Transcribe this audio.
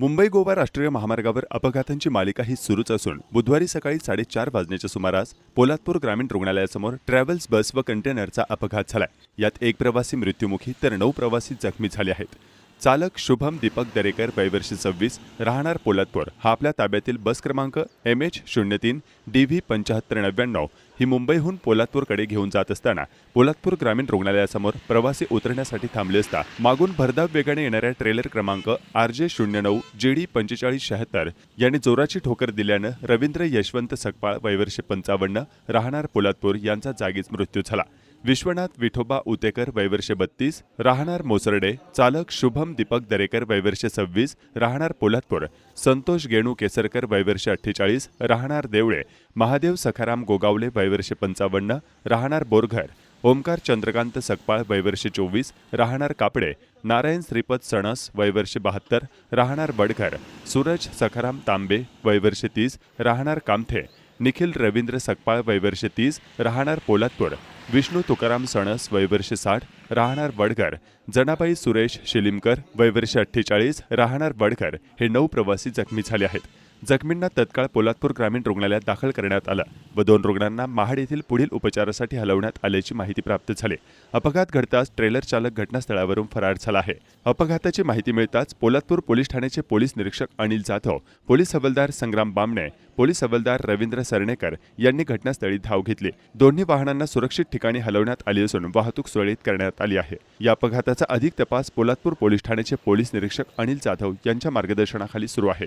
मुंबई गोवा राष्ट्रीय महामार्गावर अपघातांची मालिका ही सुरूच असून बुधवारी सकाळी साडेचार वाजण्याच्या सुमारास पोलादपूर ग्रामीण रुग्णालयासमोर ट्रॅव्हल्स बस व कंटेनरचा अपघात झालाय. यात एक प्रवासी मृत्युमुखी तर नऊ प्रवासी जखमी झाले आहेत. चालक शुभम दीपक दरेकर वयवर्षी सव्वीस राहणार पोलादपूर. हा आपल्या ताब्यातील बस क्रमांक एम एच शून्य तीन डी व्ही पंच्याहत्तर नव्याण्णव. ही मुंबईहून पोलादपूरकडे घेऊन जात असताना पोलादपूर ग्रामीण रुग्णालयासमोर प्रवासी उतरण्यासाठी थांबले असता मागून भरधाव वेगाने येणाऱ्या ट्रेलर क्रमांक आर जे शून्य नऊ जे डी पंचेचाळीस शहात्तर यांनी जोराची ठोकर दिल्यानं रवींद्र यशवंत सकपाळ वयवर्षे पंचावन्न राहणार पोलादपूर यांचा जागीच मृत्यू झाला. विश्वनाथ विठोबा उतेकर वयवर्षे बत्तीस राहणार मोसरडे चालक शुभम दीपक दरेकर वयवर्षे सव्वीस राहणार पोलादपूर संतोष गेणू केसरकर वयवर्षे अठ्ठेचाळीस राहणार देवळे महादेव सखाराम गोगावले वयवर्षे पंचावन्न राहणार बोरघर ओमकार चंद्रकांत सकपाळ वयवर्षे चोवीस राहणार कापडे नारायण श्रीपद सणस वयवर्षे बहात्तर राहणार बडघर सूरज सखाराम तांबे वयवर्षे तीस राहणार कामथे निखिल रवींद्र सकपाळ वयवर्षे तीस राहणार पोलादपूर विष्णू तुकाराम सणस वयवर्ष साठ राहणार वडघर. जनाबाई सुरेश शिलिमकर वयवर्ष अठ्ठेचाळीस राहणार वडघर. हे नऊ प्रवासी जखमी झाले आहेत. जखमींना तत्काळ पोलादपूर ग्रामीण रुग्णालयात दाखल करण्यात आलं व दोन रुग्णांना महाड येथील पुढील उपचारासाठी हलवण्यात आल्याची माहिती प्राप्त झाली. अपघात घडताच ट्रेलर चालक घटनास्थळावरून फरार झाला आहे. अपघाताची माहिती मिळताच पोलादपूर पोलीस ठाण्याचे पोलीस निरीक्षक अनिल जाधव पोलीस हवालदार संग्राम बामणे पोलीस हवालदार रवींद्र सरणेकर यांनी घटनास्थळी धाव घेतली. दोन्ही वाहनांना सुरक्षित ठिकाणी हलवण्यात आली असून वाहतूक सुरळीत करण्यात आली आहे. या अपघाताचा अधिक तपास पोलादपूर पोलीस ठाण्याचे पोलीस निरीक्षक अनिल जाधव यांच्या मार्गदर्शनाखाली सुरू आहे.